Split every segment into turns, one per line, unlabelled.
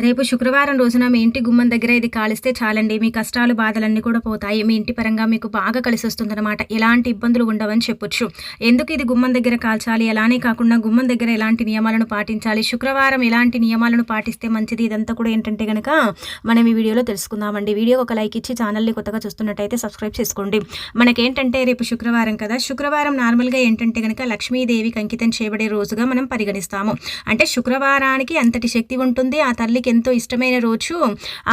రేపు శుక్రవారం రోజున మీ ఇంటి గుమ్మం దగ్గర ఇది కాలిస్తే చాలండి. మీ కష్టాలు బాధలన్నీ కూడా పోతాయి. మీ ఇంటి పరంగా మీకు బాగా కలిసి వస్తుందన్నమాట. ఎలాంటి ఇబ్బందులు ఉండవని చెప్పొచ్చు. ఎందుకు ఇది గుమ్మం దగ్గర కాల్చాలి? అలానే కాకుండా గుమ్మం దగ్గర ఎలాంటి నియమాలను పాటించాలి? శుక్రవారం ఎలాంటి నియమాలను పాటిస్తే మంచిది? ఇదంతా కూడా ఏంటంటే కనుక మనం ఈ వీడియోలో తెలుసుకుందామండి. వీడియో ఒక లైక్ ఇచ్చి ఛానల్ని కొత్తగా చూస్తున్నట్టయితే సబ్స్క్రైబ్ చేసుకోండి. మనకేంటంటే రేపు శుక్రవారం కదా? శుక్రవారం నార్మల్గా ఏంటంటే కనుక లక్ష్మీదేవికి అంకితం చేయబడే రోజుగా మనం పరిగణిస్తాము. అంటే శుక్రవారానికి అంతటి శక్తి ఉంటుంది. ఆ తల్లికి ఎంతో ఇష్టమైన రోజు.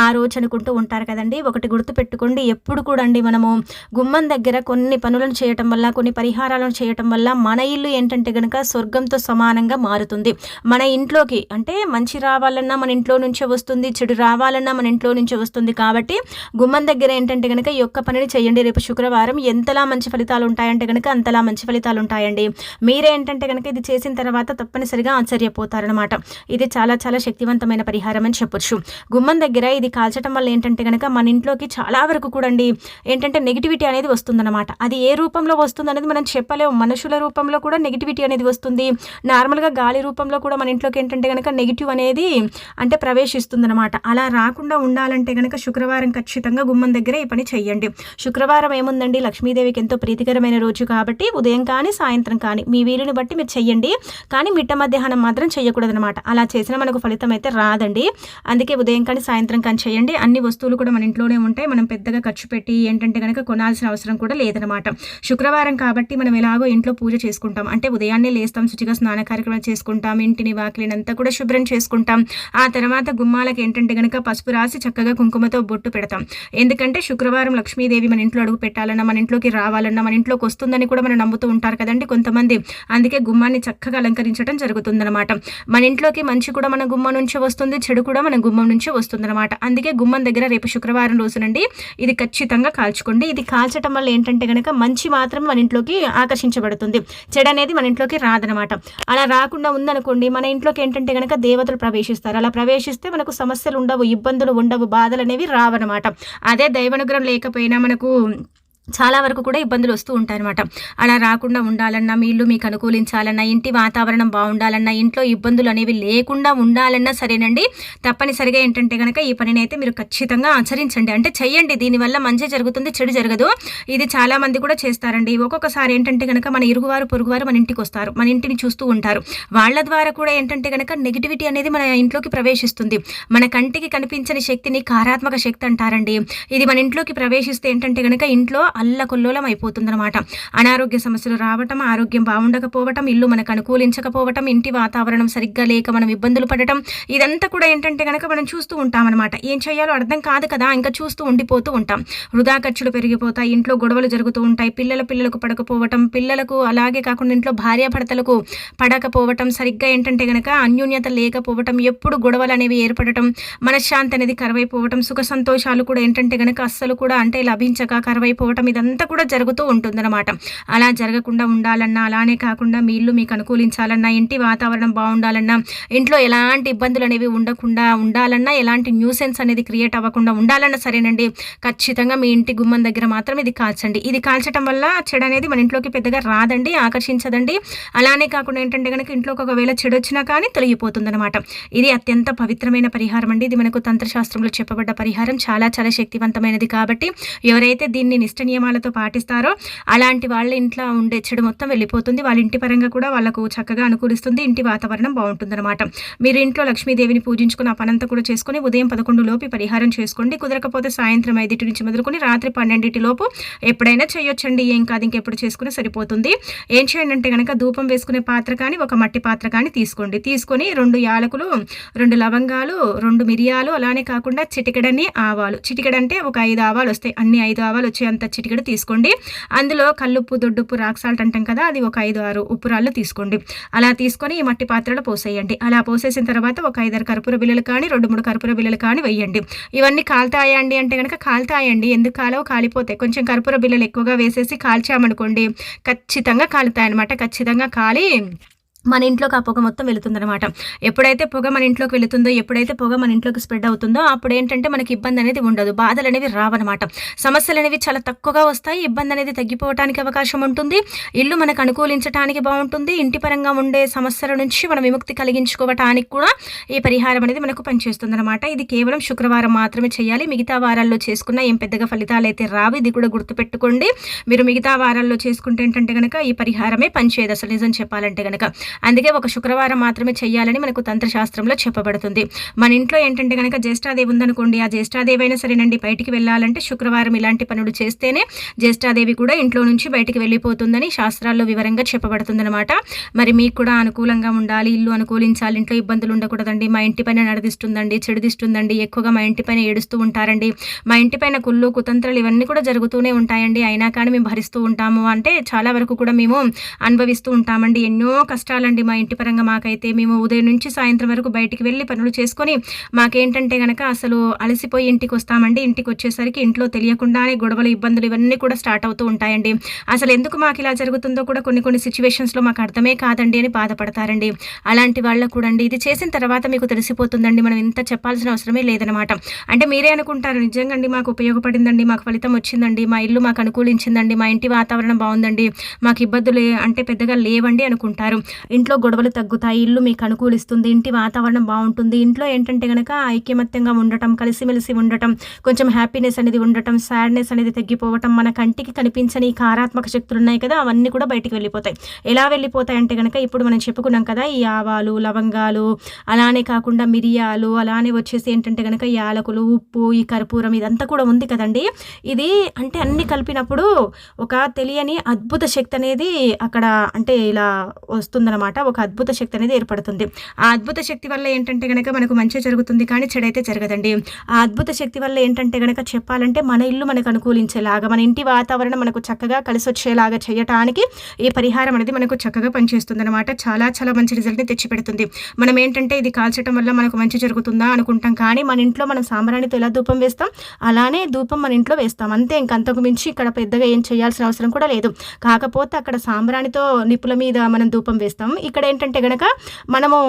ఆ రోజు అనుకుంటూ ఉంటారు కదండి. ఒకటి గుర్తు పెట్టుకోండి ఎప్పుడు కూడా అండి మనము గుమ్మం దగ్గర కొన్ని పనులను చేయటం వల్ల కొన్ని పరిహారాలను చేయటం వల్ల మన ఇల్లు ఏంటంటే కనుక స్వర్గంతో సమానంగా మారుతుంది. మన ఇంట్లోకి అంటే మంచి రావాలన్నా మన ఇంట్లో నుంచే వస్తుంది చెడు రావాలన్నా మన ఇంట్లో నుంచే వస్తుంది కాబట్టి గుమ్మం దగ్గర ఏంటంటే కనుక ఈ యొక్క పనిని చేయండి. రేపు శుక్రవారం ఎంతలా మంచి ఫలితాలు ఉంటాయంటే కనుక అంతలా మంచి ఫలితాలు ఉంటాయండి. మీరేంటంటే కనుక ఇది చేసిన తర్వాత తప్పనిసరిగా ఆశ్చర్యపోతారనమాట ఇది చాలా చాలా శక్తివంతమైన పరిహారం. అని చెప్పొచ్చు. గుమ్మం దగ్గర ఇది కాల్చడం వల్ల ఏంటంటే కనుక మన ఇంట్లోకి చాలా వరకు కూడా అండి ఏంటంటే నెగిటివిటీ అనేది వస్తుందన్నమాట. అది ఏ రూపంలో వస్తుంది అనేది మనం చెప్పలేము. మనుషుల రూపంలో కూడా నెగిటివిటీ అనేది వస్తుంది. నార్మల్గా గాలి రూపంలో కూడా మన ఇంట్లోకి ఏంటంటే కనుక నెగిటివ్ అనేది అంటే ప్రవేశిస్తుందన్నమాట. అలా రాకుండా ఉండాలంటే కనుక శుక్రవారం ఖచ్చితంగా గుమ్మం దగ్గర ఈ పని చెయ్యండి. శుక్రవారం ఏముందండి? లక్ష్మీదేవికి ఎంతో ప్రీతికరమైన రోజు కాబట్టి ఉదయం కానీ సాయంత్రం కానీ మీ వీలుని బట్టి మీరు చెయ్యండి. కానీ మిట్ట మధ్యాహ్నం మాత్రం చేయకూడదనమాట అలా చేసినా మనకు ఫలితం అయితే రాదండి. అందుకే ఉదయం కానీ సాయంత్రం కానీ చేయండి. అన్ని వస్తువులు కూడా మన ఇంట్లోనే ఉంటాయి. మనం పెద్దగా ఖర్చు పెట్టి ఏంటంటే కనుక కొనాల్సిన అవసరం కూడా లేదనమాట శుక్రవారం కాబట్టి మనం ఎలాగో ఇంట్లో పూజ చేసుకుంటాం. అంటే ఉదయాన్నే లేస్తాం శుచిగా స్నాన కార్యక్రమం చేసుకుంటాం ఇంటిని వాకిలినంతా కూడా శుభ్రం చేసుకుంటాం. ఆ తర్వాత గుమ్మాలకు ఏంటంటే కనుక పసుపు రాసి చక్కగా కుంకుమతో బొట్టు పెడతాం. ఎందుకంటే శుక్రవారం లక్ష్మీదేవి మన ఇంట్లో అడుగు పెట్టాలన్నా మన ఇంట్లోకి రావాలన్నా మన ఇంట్లోకి వస్తుందని కూడా మనం నమ్ముతూ ఉంటారు కదండి కొంతమంది. అందుకే గుమ్మాన్ని చక్కగా అలంకరించడం జరుగుతుందన్నమాట. మన ఇంట్లోకి మంచి కూడా మన గుమ్మ నుంచి వస్తుంది చెడు కూడా మన గుమ్మం నుంచి వస్తుందన్నమాట. అందుకే గుమ్మం దగ్గర రేపు శుక్రవారం రోజునండి ఇది ఖచ్చితంగా కాల్చుకోండి. ఇది కాల్చడం వల్ల ఏంటంటే కనుక మంచి మాత్రం మన ఇంట్లోకి ఆకర్షించబడుతుంది. చెడు అనేది మన ఇంట్లోకి రాదనమాట అలా రాకుండా ఉందనుకోండి మన ఇంట్లోకి ఏంటంటే కనుక దేవతలు ప్రవేశిస్తారు. అలా ప్రవేశిస్తే మనకు సమస్యలు ఉండవు ఇబ్బందులు ఉండవు బాధలు అనేవి రావన్నమాట. అదే దైవనుగ్రహం లేకపోయినా మనకు చాలా వరకు కూడా ఇబ్బందులు వస్తూ ఉంటాయన్నమాట. అలా రాకుండా ఉండాలన్నా మీ ఇల్లు మీకు అనుకూలించాలన్నా ఇంటి వాతావరణం బాగుండాలన్నా ఇంట్లో ఇబ్బందులు అనేవి లేకుండా ఉండాలన్నా సరేనండి. తప్పనిసరిగా ఏంటంటే కనుక ఈ పనిని అయితే మీరు ఖచ్చితంగా ఆచరించండి. అంటే చెయ్యండి దీనివల్ల మంచి జరుగుతుంది చెడు జరగదు. ఇది చాలా మంది కూడా చేస్తారండి. ఒక్కొక్కసారి ఏంటంటే కనుక మన ఇరుగువారు పొరుగువారు మన ఇంటికి వస్తారు మన ఇంటిని చూస్తూ ఉంటారు. వాళ్ళ ద్వారా కూడా ఏంటంటే కనుక నెగిటివిటీ అనేది మన ఇంట్లోకి ప్రవేశిస్తుంది. మన కంటికి కనిపించని శక్తిని కారాత్మక శక్తి అంటారండి. ఇది మన ఇంట్లోకి ప్రవేశిస్తే ఏంటంటే కనుక ఇంట్లో అల్లకుల్లోలం అయిపోతుందన్నమాట. అనారోగ్య సమస్యలు రావటం ఆరోగ్యం బాగుండకపోవటం ఇల్లు మనకు అనుకూలించకపోవటం ఇంటి వాతావరణం సరిగ్గా లేక మనం ఇబ్బందులు పడటం ఇదంతా కూడా ఏంటంటే కనుక మనం చూస్తూ ఉంటాం అనమాట ఏం చేయాలో అర్థం కాదు కదా ఇంకా చూస్తూ ఉండిపోతూ ఉంటాం. వృధా ఖర్చులు పెరిగిపోతాయి ఇంట్లో గొడవలు జరుగుతూ ఉంటాయి పిల్లల పిల్లలకు పడకపోవటం పిల్లలకు అలాగే కాకుండా ఇంట్లో భార్యాభర్తలకు పడకపోవటం సరిగ్గా ఏంటంటే కనుక అన్యోన్యత లేకపోవటం ఎప్పుడు గొడవలు అనేవి ఏర్పడటం మనశ్శాంతి అనేది కరువైపోవటం సుఖ సంతోషాలు కూడా ఏంటంటే కనుక అస్సలు కూడా అంటే లభించక కరువైపోవటం ఉండడం ఇదంతా కూడా జరుగుతూ ఉంటుందన్నమాట. అలా జరగకుండా ఉండాలన్నా అలానే కాకుండా మీ ఇల్లు మీకు అనుకూలించాలన్నా ఇంటి వాతావరణం బాగుండాలన్నా ఇంట్లో ఎలాంటి ఇబ్బందులు అనేవి ఉండకుండా ఉండాలన్నా ఎలాంటి న్యూసెన్స్ అనేది క్రియేట్ అవ్వకుండా ఉండాలన్నా సరేనండి. ఖచ్చితంగా మీ ఇంటి గుమ్మం దగ్గర మాత్రం ఇది కాల్చండి. ఇది కాల్చడం వల్ల చెడు అనేది మన ఇంట్లోకి పెద్దగా రాదండి ఆకర్షించదండి. అలానే కాకుండా ఏంటంటే కనుక ఇంట్లోకి ఒకవేళ చెడు వచ్చినా కానీ తొలగిపోతుందన్నమాట. ఇది అత్యంత పవిత్రమైన పరిహారం అండి. ఇది మనకు తంత్రశాస్త్రంలో చెప్పబడ్డ పరిహారం. చాలా చాలా శక్తివంతమైనది కాబట్టి ఎవరైతే దీన్ని నిష్ట నియమాలతో పాటిస్తారో అలాంటి వాళ్ళ ఇంట్లో ఉండే చెడు మొత్తం వెళ్ళిపోతుంది. వాళ్ళ ఇంటి పరంగా కూడా వాళ్ళకు చక్కగా అనుకూలిస్తుంది. ఇంటి వాతావరణం బాగుంటుందన్నమాట. మీరు ఇంట్లో లక్ష్మీదేవిని పూజించుకుని ఆ పనంతా కూడా చేసుకుని ఉదయం పదకొండు లోపు పరిహారం చేసుకోండి. కుదరకపోతే సాయంత్రం ఐదింటి నుంచి మొదలుకొని రాత్రి పన్నెండింటి లోపు ఎప్పుడైనా చేయొచ్చండి. ఏం కాదు ఇంకెప్పుడు చేసుకుని సరిపోతుంది. ఏం చేయండి అంటే కనుక ధూపం వేసుకునే పాత్ర కానీ ఒక మట్టి పాత్ర కానీ తీసుకోండి. తీసుకొని రెండు యాలకులు రెండు లవంగాలు రెండు మిరియాలు అలానే కాకుండా చిటికెడని ఆవాలు. చిటికడంటే ఒక ఐదు ఆవాలు వస్తాయి. అన్ని ఐదు ఆవాలు వచ్చేంత చిటికెడు తీసుకోండి. అందులో కల్లుప్పు దొడ్డుప్పు రాక్ సాల్ట్ అంటాం కదా అది ఒక ఐదు ఆరు ఉప్పు రాళ్ళు తీసుకోండి. అలా తీసుకొని ఈ మట్టి పాత్రలో పోసేయండి. అలా పోసేసిన తర్వాత ఒక ఐదారు కర్పూర బిల్లలు కానీ రెండు మూడు కర్పూర బిల్లలు కానీ వేయండి. ఇవన్నీ కాలుతాయండి అంటే కనుక కాలుతాయండి. ఎందుకు కాలవు? కాలిపోతాయి కొంచెం కర్పూర బిల్లలు ఎక్కువగా వేసేసి కాల్చామనుకోండి ఖచ్చితంగా కాలుతాయి అనమాట ఖచ్చితంగా కాలి మన ఇంట్లోకి ఆ పొగ మొత్తం వెళుతుందనమాట ఎప్పుడైతే పొగ మన ఇంట్లోకి వెళుతుందో ఎప్పుడైతే పొగ మన ఇంట్లోకి స్ప్రెడ్ అవుతుందో అప్పుడు ఏంటంటే మనకి ఇబ్బంది అనేది ఉండదు. బాధలు అనేవి రావన్నమాట. సమస్యలు అనేవి చాలా తక్కువగా వస్తాయి. ఇబ్బంది అనేది తగ్గిపోవడానికి అవకాశం ఉంటుంది. ఇల్లు మనకు అనుకూలించడానికి బాగుంటుంది. ఇంటి పరంగా ఉండే సమస్యల నుంచి మనం విముక్తి కలిగించుకోవటానికి కూడా ఈ పరిహారం అనేది మనకు పనిచేస్తుంది అనమాట ఇది కేవలం శుక్రవారం మాత్రమే చేయాలి. మిగతా వారాల్లో చేసుకున్న ఏం పెద్దగా ఫలితాలు అయితే రావు. ఇది కూడా గుర్తుపెట్టుకోండి. మీరు మిగతా వారాల్లో చేసుకుంటే ఏంటంటే కనుక ఈ పరిహారమే పనిచేయదు. అసలు నిజం చెప్పాలంటే కనుక అందుకే ఒక శుక్రవారం మాత్రమే చేయాలని మనకు తంత్రశాస్త్రంలో చెప్పబడుతుంది. మన ఇంట్లో ఏంటంటే కనుక జ్యేష్ఠాదేవి ఉందనుకోండి ఆ జ్యేష్ఠాదేవి అయినా సరేనండి బయటికి వెళ్ళాలంటే శుక్రవారం ఇలాంటి పనులు చేస్తేనే జ్యేష్ఠాదేవి కూడా ఇంట్లో నుంచి బయటికి వెళ్ళిపోతుందని శాస్త్రాల్లో వివరంగా చెప్పబడుతుందనమాట మరి మీకు కూడా అనుకూలంగా ఉండాలి ఇల్లు అనుకూలించాలి ఇంట్లో ఇబ్బందులు ఉండకూడదండి మా ఇంటి పైన నడదిస్తుందండి చెడుదిస్తుందండి ఎక్కువగా మా ఇంటి పైన ఏడుస్తూ ఉంటారండి. మా ఇంటి పైన కుళ్ళు కుతంత్రాలు ఇవన్నీ కూడా జరుగుతూనే ఉంటాయండి. అయినా కానీ మేము భరిస్తూ ఉంటాము అంటే చాలా వరకు కూడా మేము అనుభవిస్తూ ఉంటామండి. ఎన్నో కష్టాలు కష్టాలండి మా ఇంటి పరంగా మాకైతే. మేము ఉదయం నుంచి సాయంత్రం వరకు బయటికి వెళ్ళి పనులు చేసుకొని మాకేంటంటే కనుక అసలు అలసిపోయి ఇంటికి వస్తామండి. ఇంటికి వచ్చేసరికి ఇంట్లో తెలియకుండానే గొడవలు ఇబ్బందులు ఇవన్నీ కూడా స్టార్ట్ అవుతూ ఉంటాయండి. అసలు ఎందుకు మాకు ఇలా జరుగుతుందో కూడా కొన్ని కొన్ని సిచ్యువేషన్స్లో మాకు అర్థమే కాదండి అని బాధపడతారండి. అలాంటి వాళ్ళకు కూడా అండి ఇది చేసిన తర్వాత మీకు తెలిసిపోతుందండి. మనం ఇంత చెప్పాల్సిన అవసరమే లేదనమాట. అంటే మీరే అనుకుంటారు నిజంగా అండి మాకు ఉపయోగపడిందండి మాకు ఫలితం వచ్చిందండి మా ఇల్లు మాకు అనుకూలించిందండి మా ఇంటి వాతావరణం బాగుందండి మాకు ఇబ్బందులు అంటే పెద్దగా లేవండి అనుకుంటారు. ఇంట్లో గొడవలు తగ్గుతాయి ఇల్లు మీకు అనుకూలిస్తుంది ఇంటి వాతావరణం బాగుంటుంది. ఇంట్లో ఏంటంటే కనుక ఐక్యమత్యంగా ఉండటం కలిసిమెలిసి ఉండటం కొంచెం హ్యాపీనెస్ అనేది ఉండటం సాడ్నెస్ అనేది తగ్గిపోవటం మన కంటికి కనిపించని కారాత్మక శక్తులు ఉన్నాయి కదా అవన్నీ కూడా బయటికి వెళ్ళిపోతాయి. ఎలా వెళ్ళిపోతాయి అంటే కనుక ఇప్పుడు మనం చెప్పుకున్నాం కదా ఈ ఆవాలు లవంగాలు అలానే కాకుండా మిరియాలు అలానే వచ్చేసి ఏంటంటే కనుక యాలకులు ఉప్పు ఈ కర్పూరం ఇదంతా కూడా ఉంది కదండి. ఇది అంటే అన్ని కలిపినప్పుడు ఒక తెలియని అద్భుత శక్తి అనేది అక్కడ అంటే ఇలా అనమాట ఒక అద్భుత శక్తి అనేది ఏర్పడుతుంది. ఆ అద్భుత శక్తి వల్ల ఏంటంటే కనుక మనకు మంచి జరుగుతుంది కానీ చెడైతే జరగదండి. ఆ అద్భుత శక్తి వల్ల ఏంటంటే కనుక చెప్పాలంటే మన ఇల్లు మనకు అనుకూలించేలాగా మన ఇంటి వాతావరణం మనకు చక్కగా కలిసి వచ్చేలాగా చేయటానికి ఈ పరిహారం అనేది మనకు చక్కగా పనిచేస్తుంది అనమాట చాలా చాలా మంచి రిజల్ట్ని తెచ్చిపెడుతుంది. మనం ఏంటంటే ఇది కాల్చడం వల్ల మనకు మంచి జరుగుతుందా అనుకుంటాం కానీ మన ఇంట్లో మనం సాంబ్రాణితో ఎలా ధూపం వేస్తాం. అలానే ధూపం మన ఇంట్లో వేస్తాం. అంతే ఇంకంతకు మించి ఇక్కడ పెద్దగా ఏం చేయాల్సిన అవసరం కూడా లేదు. కాకపోతే అక్కడ సాంబ్రాణితో నిప్పుల మీద మనం ధూపం వేస్తాం. ఇక్కడ ఏంటంటే గనక మనము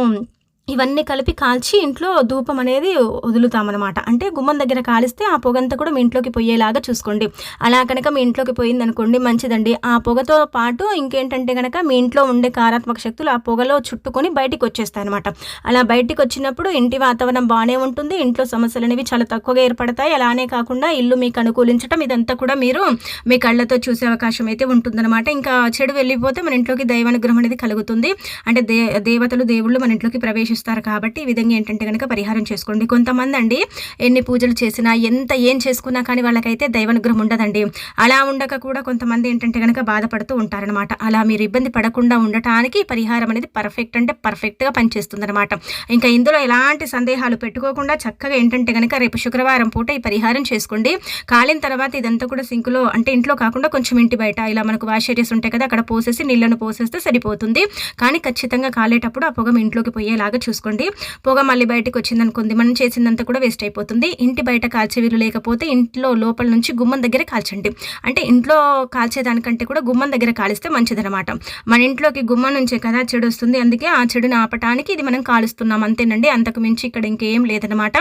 ఇవన్నీ కలిపి కాల్చి ఇంట్లో ధూపం అనేది వదులుతామన్నమాట. అంటే గుమ్మం దగ్గర కాలిస్తే ఆ పొగంతా కూడా మీ ఇంట్లోకి పోయేలాగా చూసుకోండి. అలా కనుక మీ ఇంట్లోకి పోయింది అనుకోండి మంచిదండి. ఆ పొగతో పాటు ఇంకేంటంటే కనుక మీ ఇంట్లో ఉండే కారాత్మక శక్తులు ఆ పొగలో చుట్టుకొని బయటికి వచ్చేస్తాయి అనమాట అలా బయటికి వచ్చినప్పుడు ఇంటి వాతావరణం బాగానే ఉంటుంది ఇంట్లో సమస్యలు అనేవి చాలా తక్కువగా ఏర్పడతాయి. అలానే కాకుండా ఇల్లు మీకు అనుకూలించడం ఇదంతా కూడా మీరు మీ కళ్ళతో చూసే అవకాశం అయితే ఉంటుందన్నమాట. ఇంకా చెడు వెళ్ళిపోతే మన ఇంట్లోకి దైవానుగ్రహం అనేది కలుగుతుంది. అంటే దే దేవతలు దేవుళ్ళు మన ఇంట్లోకి ప్రవేశిస్తారు. కాబట్టి ఈ విధంగా ఏంటంటే కనుక పరిహారం చేసుకోండి. కొంతమంది అండి ఎన్ని పూజలు చేసినా ఎంత ఏం చేసుకున్నా కానీ వాళ్ళకైతే దైవానుగ్రహం ఉండదండి. అలా ఉండక కూడా కొంతమంది ఏంటంటే కనుక బాధపడుతూ ఉంటారనమాట అలా మీరు ఇబ్బంది పడకుండా ఉండటానికి పరిహారం అనేది పర్ఫెక్ట్ అంటే పర్ఫెక్ట్గా పనిచేస్తుంది అనమాట ఇంకా ఇందులో ఎలాంటి సందేహాలు పెట్టుకోకుండా చక్కగా ఏంటంటే కనుక రేపు శుక్రవారం పూట ఈ పరిహారం చేసుకోండి. కాలిన తర్వాత ఇదంతా కూడా సింకులో అంటే ఇంట్లో కాకుండా కొంచెం ఇంటి బయట ఇలా మనకు వాష్ ఏరియాస్ ఉంటాయి కదా అక్కడ పోసేసి నీళ్ళను పోసేస్తే సరిపోతుంది. కానీ ఖచ్చితంగా కాలేటప్పుడు ఆ పొగ ఇంట్లోకి పోయేలాగా చూసుకోండి. పొగ మళ్ళీ బయటకు వచ్చిందనుకుంది మనం చేసిందంతా కూడా వేస్ట్ అయిపోతుంది. ఇంటి బయట కాల్చే వీలు లేకపోతే ఇంట్లో లోపల నుంచి గుమ్మం దగ్గర కాల్చండి. అంటే ఇంట్లో కాల్చేదానికంటే కూడా గుమ్మం దగ్గర కాలిస్తే మంచిదనమాట మన ఇంట్లోకి గుమ్మం నుంచే కదా చెడు వస్తుంది. అందుకే ఆ చెడుని ఆపటానికి ఇది మనం కాలుస్తున్నాం. అంతేనండి. అంతకు మించి ఇక్కడ ఇంకేం లేదనమాట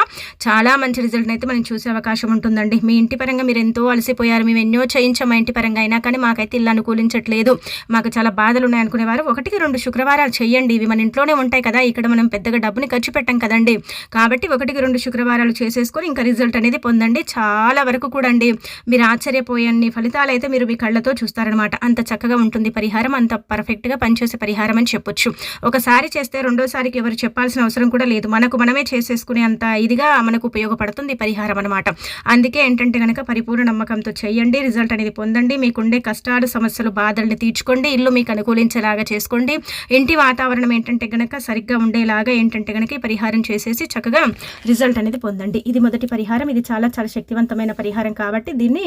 చాలా మంచి రిజల్ట్ అయితే మనం చూసే అవకాశం ఉంటుందండి. మీ ఇంటి పరంగా మీరు ఎంతో అలసిపోయారు. మేము ఎన్నో చేయించాం మా ఇంటి పరంగా అయినా కానీ మాకైతే ఇల్లు అనుకూలించట్లేదు. మాకు చాలా బాధలు ఉన్నాయనుకునేవారు ఒకటికి రెండు శుక్రవారాలు చేయండి. ఇవి మన ఇంట్లోనే ఉంటాయి కదా. ఇక్కడ మనం పెద్దగా డబ్బుని ఖర్చు పెట్టాం కదండి. కాబట్టి ఒకటికి రెండు శుక్రవారాలు చేసేసుకొని ఇంకా రిజల్ట్ అనేది పొందండి. చాలా వరకు కూడా అండి మీరు ఆశ్చర్యపోయన్ని ఫలితాలు అయితే మీరు మీ కళ్ళతో చూస్తారనమాట. అంత చక్కగా ఉంటుంది పరిహారం అంత పర్ఫెక్ట్గా పనిచేసే పరిహారం అని చెప్పొచ్చు. ఒకసారి చేస్తే రెండోసారికి ఎవరు చెప్పాల్సిన అవసరం కూడా లేదు. మనకు మనమే చేసేసుకునే అంత ఇదిగా మనకు ఉపయోగపడుతుంది పరిహారం అనమాట. అందుకే ఏంటంటే కనుక పరిపూర్ణ నమ్మకంతో చేయండి రిజల్ట్ అనేది పొందండి. మీకుండే కష్టాలు సమస్యలు బాధల్ని తీర్చుకోండి. ఇల్లు మీకు అనుకూలించేలాగా చేసుకోండి. ఇంటి వాతావరణం ఏంటంటే కనుక సరిగ్గా ఉండేలాగా ఇలాగా ఏంటంటే కనుక ఈ పరిహారం చేసేసి చక్కగా రిజల్ట్ అనేది పొందండి. ఇది మొదటి పరిహారం. ఇది చాలా చాలా శక్తివంతమైన పరిహారం కాబట్టి దీన్ని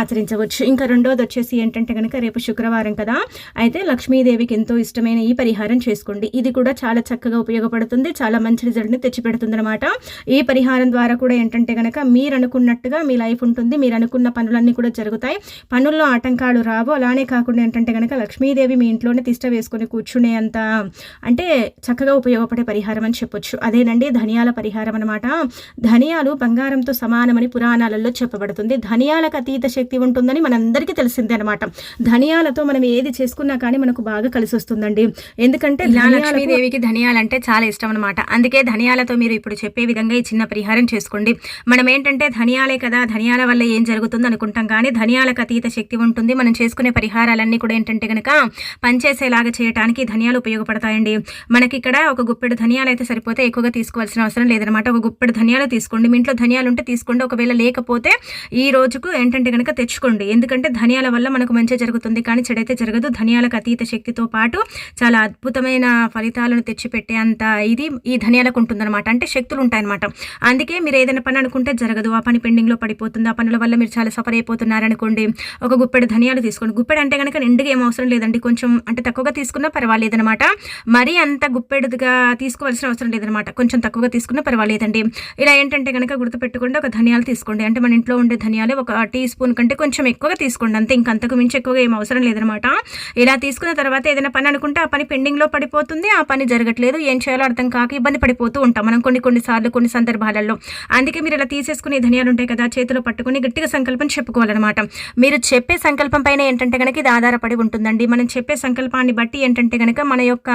ఆచరించవచ్చు. ఇంకా రెండోది వచ్చేసి ఏంటంటే కనుక రేపు శుక్రవారం కదా. అయితే లక్ష్మీదేవికి ఎంతో ఇష్టమైన ఈ పరిహారం చేసుకోండి. ఇది కూడా చాలా చక్కగా ఉపయోగపడుతుంది. చాలా మంచి రిజల్ట్ని తెచ్చిపెడుతుంది అనమాట ఈ పరిహారం ద్వారా కూడా ఏంటంటే కనుక మీరు అనుకున్నట్టుగా మీ లైఫ్ ఉంటుంది. మీరు అనుకున్న పనులన్నీ కూడా జరుగుతాయి. పనుల్లో ఆటంకాలు రావు. అలానే కాకుండా ఏంటంటే కనుక లక్ష్మీదేవి మీ ఇంట్లోనే తిష్ట వేసుకొని కూర్చునే అంత అంటే చక్కగా ఉపయోగపడే పరిహారం అని చెప్పొచ్చు. అదేనండి ధనియాల పరిహారం అనమాట ధనియాలు బంగారంతో సమానమని పురాణాలలో చెప్పబడుతుంది. ధనియాలకు అతీత శక్తి ఉంటుందని మనందరికీ తెలిసిందే అనమాట ధనియాలతో మనం ఏది చేసుకున్నా కానీ మనకు బాగా కలిసి వస్తుందండి. ఎందుకంటే లక్ష్మీదేవికి ధనియాలు అంటే చాలా ఇష్టం అనమాట అందుకే ధనియాలతో మీరు ఇప్పుడు చెప్పే విధంగా ఈ చిన్న పరిహారం చేసుకోండి. మనం ఏంటంటే ధనియాలే కదా ధనియాల వల్ల ఏం జరుగుతుంది అనుకుంటాం. కానీ ధనియాలకు అతీత శక్తి ఉంటుంది. మనం చేసుకునే పరిహారాలన్నీ కూడా ఏంటంటే కనుక పనిచేసేలాగా చేయడానికి ధనియాలు ఉపయోగపడతాయండి. మనకి ఇక్కడ ఒక గుప్పెడు ధనియాలు అయితే సరిపోతే ఎక్కువగా తీసుకోవాల్సిన అవసరం లేదనమాట ఒక గుప్పెడు ధనియాలు తీసుకోండి. మీ ఇంట్లో ధనియాలు ఉంటే తీసుకోండి. ఒకవేళ లేకపోతే ఈ రోజుకు ఏంటంటే కనుక తెచ్చుకోండి. ఎందుకంటే ధనియాల వల్ల మనకు మంచి జరుగుతుంది. కానీ చెడైతే జరగదు. ధనియాలకు అతీత శక్తితో పాటు చాలా అద్భుతమైన ఫలితాలను తెచ్చిపెట్టే అంత ఇది ఈ ధనియాలకు ఉంటుందన్నమాట. అంటే శక్తులు ఉంటాయన్నమాట అందుకే మీరు ఏదైనా పని అనుకుంటే జరగదు. ఆ పని పెండింగ్లో పడిపోతుంది. ఆ పనుల వల్ల మీరు చాలా సఫర్ అయిపోతున్నారనుకోండి ఒక గుప్పెడు ధనియాలు తీసుకోండి. గుప్పెడు అంటే కనుక నిండుగా ఏం అవసరం లేదండి. కొంచెం అంటే తక్కువగా తీసుకున్నా పర్వాలేదనమాట మరీ అంత గుప్పెడుగా తీసుకోవాల్సిన అవసరం లేదనమాట కొంచెం తక్కువగా తీసుకున్నా పర్వాలేదండి. ఇలా ఏంటంటే కనుక గుర్తుపెట్టుకోండి ఒక ధనియాలు తీసుకోండి. అంటే మన ఇంట్లో ఉండే ధనియాలు ఒక టీ స్పూన్ కంటే కొంచెం ఎక్కువగా తీసుకోండి. అంతే ఇంకంతకు మించి ఎక్కువగా ఏం అవసరం లేదనమాట ఇలా తీసుకున్న తర్వాత ఏదైనా పని అనుకుంటే ఆ పని పెండింగ్లో పడిపోతుంది. ఆ పని జరగట్లేదు. ఏం చేయాలో అర్థం కాక ఇబ్బంది పడిపోతూ ఉంటాం మనం కొన్ని కొన్ని సార్లు కొన్ని సందర్భాలలో. అందుకే మీరు ఇలా తీసేసుకునే ధనియాలు ఉంటాయి కదా చేతిలో పట్టుకుని గట్టిగా సంకల్పం చెప్పుకోవాలన్నమాట. మీరు చెప్పే సంకల్పం పైన ఏంటంటే కనుక ఇది ఆధారపడి ఉంటుందండి. మనం చెప్పే సంకల్పాన్ని బట్టి ఏంటంటే కనుక మన యొక్క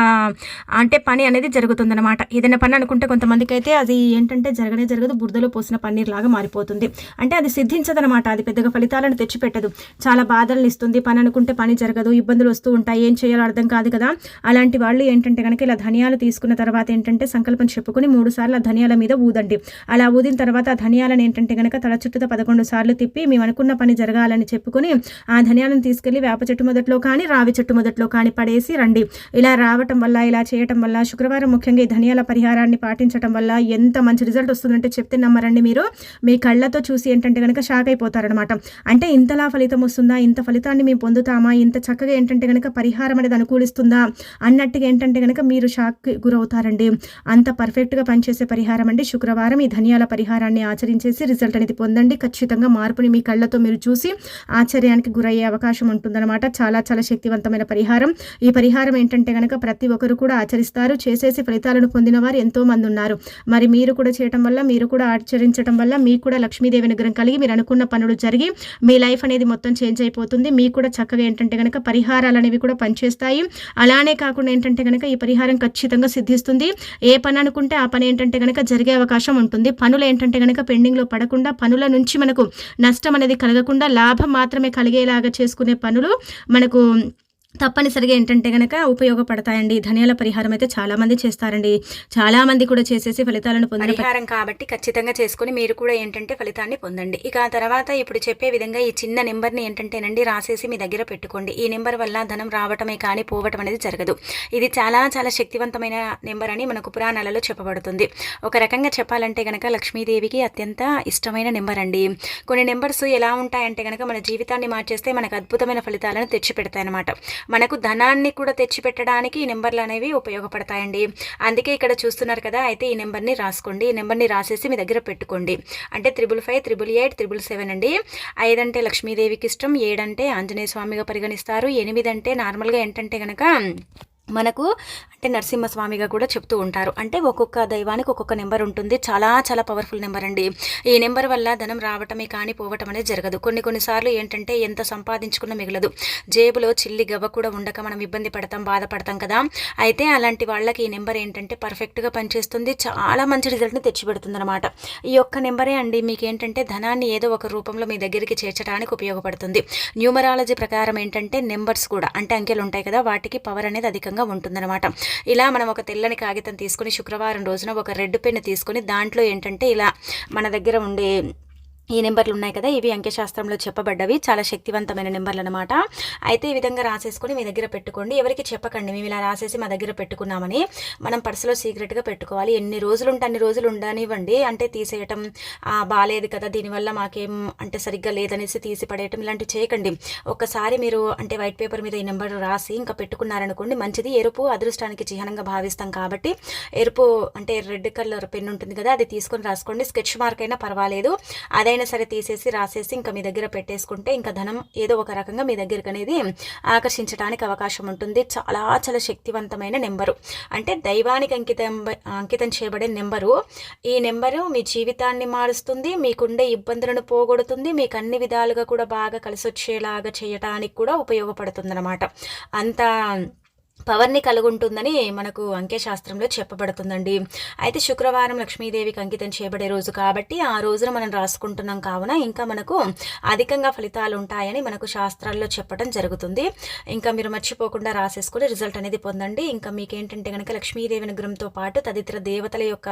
అంటే పని అనేది జరుగుతుంది అనమాట ఏదైనా పని అనుకుంటే కొంతమందికి అయితే అది ఏంటంటే జరగనే జరగదు బురదలో పోసిన పన్నీర్ లాగా మారిపోతుంది. అంటే అది సిద్ధించదనమాట అది పెద్దగా ఫలితాలను తెచ్చిపెట్టదు. చాలా బాధలను ఇస్తుంది పని అనుకుంటే పని జరగదు ఇబ్బందులు వస్తూ ఉంటాయి ఏం చేయాలో అర్థం కాదు కదా. అలాంటి వాళ్ళు ఏంటంటే కనుక ఇలా ధనియాలు తీసుకున్న తర్వాత ఏంటంటే సంకల్పం చెప్పుకుని మూడు సార్లు ఆ ధనియాల మీద ఊదండి. అలా ఊదిన తర్వాత ఆ ధనియాలను ఏంటంటే కనుక తల చుట్టూతో పదకొండు సార్లు తిప్పి మేము అనుకున్న పని జరగాలని చెప్పుకుని ఆ ధనియాలను తీసుకెళ్ళి వేప చెట్టు మొదట్లో కానీ రావి చెట్టు మొదట్లో కానీ పడేసి రండి. ఇలా రావటం వల్ల ఇలా చేయటం వల్ల శుక్రవారం ముఖ్యంగా ఈ ధనియాల పరిహారాన్ని పాటించడం వల్ల ఎంత మంచి రిజల్ట్ వస్తుందంటే చెప్తే నమ్మరండి మీరు. మీ కళ్ళతో చూసి ఏంటంటే కనుక షాక్ అయిపోతారనమాట అంటే ఇంతలా ఫలితం వస్తుందా? ఇంత ఫలితాన్ని మేము పొందుతామా? ఇంత చక్కగా ఏంటంటే కనుక పరిహారం అనేది అనుకూలిస్తుందా? అన్నట్టుగా ఏంటంటే కనుక మీరు షాక్ గురవుతారండి. అంత పర్ఫెక్ట్గా పనిచేసే పరిహారం అండి. శుక్రవారం ఈ ధనియాల పరిహారాన్ని ఆచరించేసి రిజల్ట్ అనేది పొందండి. ఖచ్చితంగా మార్పుని మీ కళ్ళతో మీరు చూసి ఆశ్చర్యానికి గురయ్యే అవకాశం ఉంటుందన్నమాట. చాలా చాలా శక్తివంతమైన పరిహారం. ఈ పరిహారం ఏంటంటే కనుక ప్రతి ఒక్కరు కూడా ఆచరిస్తారు. చేసేసి ఫలితాలను పొందిన వారు ఎంతో మంది ఉన్నారు. మరి మీరు కూడా చేయటం వల్ల మీరు కూడా ఆచరించడం వల్ల మీకు కూడా లక్ష్మీదేవి అనుగ్రహం కలిగి మీరు అనుకున్న పనులు జరిగి మీ లైఫ్ అనేది మొత్తం చేంజ్ అయిపోతుంది. మీకు కూడా చక్కగా ఏంటంటే కనుక పరిహారాలు అనేవి కూడా పనిచేస్తాయి. అలానే కాకుండా ఏంటంటే కనుక ఈ పరిహారం ఖచ్చితంగా సిద్ధిస్తుంది. ఏ పని అనుకుంటే ఆ పని ఏంటంటే కనుక జరిగే అవకాశం ఉంటుంది. పనులు ఏంటంటే కనుక పెండింగ్లో పడకుండా పనుల నుంచి మనకు నష్టం అనేది కలగకుండా లాభం మాత్రమే కలిగేలాగా చేసుకునే పనులు మనకు తప్పనిసరిగా ఏంటంటే కనుక ఉపయోగపడతాయండి. ధనియాల పరిహారం అయితే చాలా మంది చేస్తారండి. చాలా మంది కూడా చేసేసి ఫలితాలను పొందండి పరిహారం కాబట్టి ఖచ్చితంగా చేసుకుని మీరు కూడా ఏంటంటే ఫలితాన్ని పొందండి. ఇక ఆ తర్వాత ఇప్పుడు చెప్పే విధంగా ఈ చిన్న నెంబర్ని ఏంటంటేనండి రాసేసి మీ దగ్గర పెట్టుకోండి. ఈ నెంబర్ వల్ల ధనం రావటమే కానీ పోవటం అనేది జరగదు. ఇది చాలా చాలా శక్తివంతమైన నెంబర్ అని మనకు పురాణాలలో చెప్పబడుతుంది. ఒక రకంగా చెప్పాలంటే కనుక లక్ష్మీదేవికి అత్యంత ఇష్టమైన నెంబర్ అండి. కొన్ని నెంబర్స్ ఎలా ఉంటాయంటే కనుక మన జీవితాన్ని మార్చేస్తే మనకు అద్భుతమైన ఫలితాలను తెచ్చిపెడతాయి అన్నమాట మనకు ధనాన్ని కూడా తెచ్చిపెట్టడానికి ఈ నెంబర్లు అనేవి ఉపయోగపడతాయండి. అందుకే ఇక్కడ చూస్తున్నారు కదా అయితే ఈ నెంబర్ని రాసుకోండి. ఈ నెంబర్ని రాసేసి మీ దగ్గర పెట్టుకోండి. అంటే triple five triple eight triple seven అండి. ఐదంటే లక్ష్మీదేవికి ఇష్టం ఏడంటే ఆంజనేయ స్వామిగా పరిగణిస్తారు. ఎనిమిది అంటే నార్మల్గా ఏంటంటే కనుక మనకు అంటే నరసింహస్వామిగా కూడా చెప్తూ ఉంటారు. అంటే ఒక్కొక్క దైవానికి ఒక్కొక్క నెంబర్ ఉంటుంది. చాలా చాలా పవర్ఫుల్ నెంబర్ అండి. ఈ నెంబర్ వల్ల ధనం రావటమే కానీ పోవటం అనేది జరగదు. కొన్ని కొన్నిసార్లు ఏంటంటే ఎంత సంపాదించుకున్న మిగలదు. జేబులో చిల్లి గవ్వ కూడా ఉండక మనం ఇబ్బంది పడతాం బాధపడతాం కదా. అయితే అలాంటి వాళ్ళకి ఈ నెంబర్ ఏంటంటే పర్ఫెక్ట్గా పనిచేస్తుంది. చాలా మంచి రిజల్ట్ని తెచ్చిపెడుతుంది అనమాట ఈ ఒక్క నెంబరే అండి. మీకు ఏంటంటే ధనాన్ని ఏదో ఒక రూపంలో మీ దగ్గరికి చేర్చడానికి ఉపయోగపడుతుంది. న్యూమరాలజీ ప్రకారం ఏంటంటే నెంబర్స్ కూడా అంటే అంకెలు ఉంటాయి కదా వాటికి పవర్ అనేది అధికంగా ఉంటుందన్నమాట. ఇలా మనం ఒక తెల్లని కాగితం తీసుకొని శుక్రవారం రోజున ఒక రెడ్ పెన్ తీసుకొని దాంట్లో ఏంటంటే ఇలా మన దగ్గర ఉండే ఈ నెంబర్లు ఉన్నాయి కదా ఇవి అంకెశాస్త్రంలో చెప్పబడ్డవి. చాలా శక్తివంతమైన నెంబర్లు అనమాట అయితే ఈ విధంగా రాసేసుకొని మీ దగ్గర పెట్టుకోండి. ఎవరికి చెప్పకండి మేము ఇలా రాసేసి మా దగ్గర పెట్టుకున్నామని. మనం పర్సులో సీక్రెట్గా పెట్టుకోవాలి. ఎన్ని రోజులు ఉంటే అన్ని రోజులు ఉండనివ్వండి. అంటే తీసేయటం బాగాలేదు కదా దీనివల్ల మాకేం అంటే సరిగ్గా లేదనేసి తీసి పడేయటం ఇలాంటివి చేయకండి. ఒక్కసారి మీరు అంటే వైట్ పేపర్ మీద ఈ నెంబర్ రాసి ఇంకా పెట్టుకున్నారనుకోండి మంచిది. ఎరుపు అదృష్టానికి చిహ్నంగా భావిస్తాం కాబట్టి ఎరుపు అంటే రెడ్ కలర్ పెన్ ఉంటుంది కదా అది తీసుకొని రాసుకోండి. స్కెచ్ మార్క్ అయినా పర్వాలేదు. అదైనా సరే తీసేసి రాసేసి ఇంకా మీ దగ్గర పెట్టేసుకుంటే ఇంకా ధనం ఏదో ఒక రకంగా మీ దగ్గరకు అనేది ఆకర్షించడానికి అవకాశం ఉంటుంది. చాలా చాలా శక్తివంతమైన నెంబరు. అంటే దైవానికి అంకితం అంకితం చేయబడే నెంబరు. ఈ నెంబరు మీ జీవితాన్ని మారుస్తుంది మీకుండే ఇబ్బందులను పోగొడుతుంది మీకు అన్ని విధాలుగా కూడా బాగా కలిసి వచ్చేలాగా చేయటానికి కూడా ఉపయోగపడుతుంది అనమాట అంత పవర్ని కలుగుంటుందని మనకు అంకెశాస్త్రంలో చెప్పబడుతుందండి. అయితే శుక్రవారం లక్ష్మీదేవికి అంకితం చేయబడే రోజు కాబట్టి ఆ రోజున మనం రాసుకుంటున్నాం కావున ఇంకా మనకు అధికంగా ఫలితాలు ఉంటాయని మనకు శాస్త్రాల్లో చెప్పడం జరుగుతుంది. ఇంకా మీరు మర్చిపోకుండా రాసేసుకుని రిజల్ట్ అనేది పొందండి. ఇంకా మీకేంటంటే కనుక లక్ష్మీదేవి అనుగ్రహంతో పాటు తదితర దేవతల యొక్క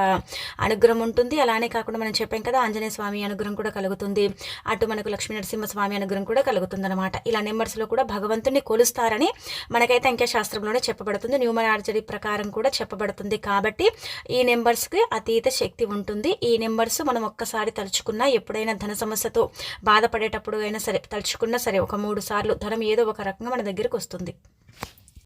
అనుగ్రహం ఉంటుంది. అలానే కాకుండా మనం చెప్పాం కదా ఆంజనేయ స్వామి అనుగ్రహం కూడా కలుగుతుంది. అటు మనకు లక్ష్మీ నరసింహ స్వామి అనుగ్రహం కూడా కలుగుతుంది అనమాట ఇలా నెంబర్స్లో కూడా భగవంతుని కొలుస్తారని మనకైతే అంకెశాస్త్రంలోనే చెప్పబడుతుంది. న్యూమరార్జరీ ప్రకారం కూడా చెప్పబడుతుంది. కాబట్టి ఈ నెంబర్స్కి అతీత శక్తి ఉంటుంది. ఈ నెంబర్స్ మనం ఒక్కసారి తలుచుకున్నా ఎప్పుడైనా ధన సమస్యతో బాధపడేటప్పుడు అయినా సరే తలుచుకున్నా సరే ఒక మూడు సార్లు ధనం ఏదో ఒక రకంగా మన దగ్గరికి వస్తుంది.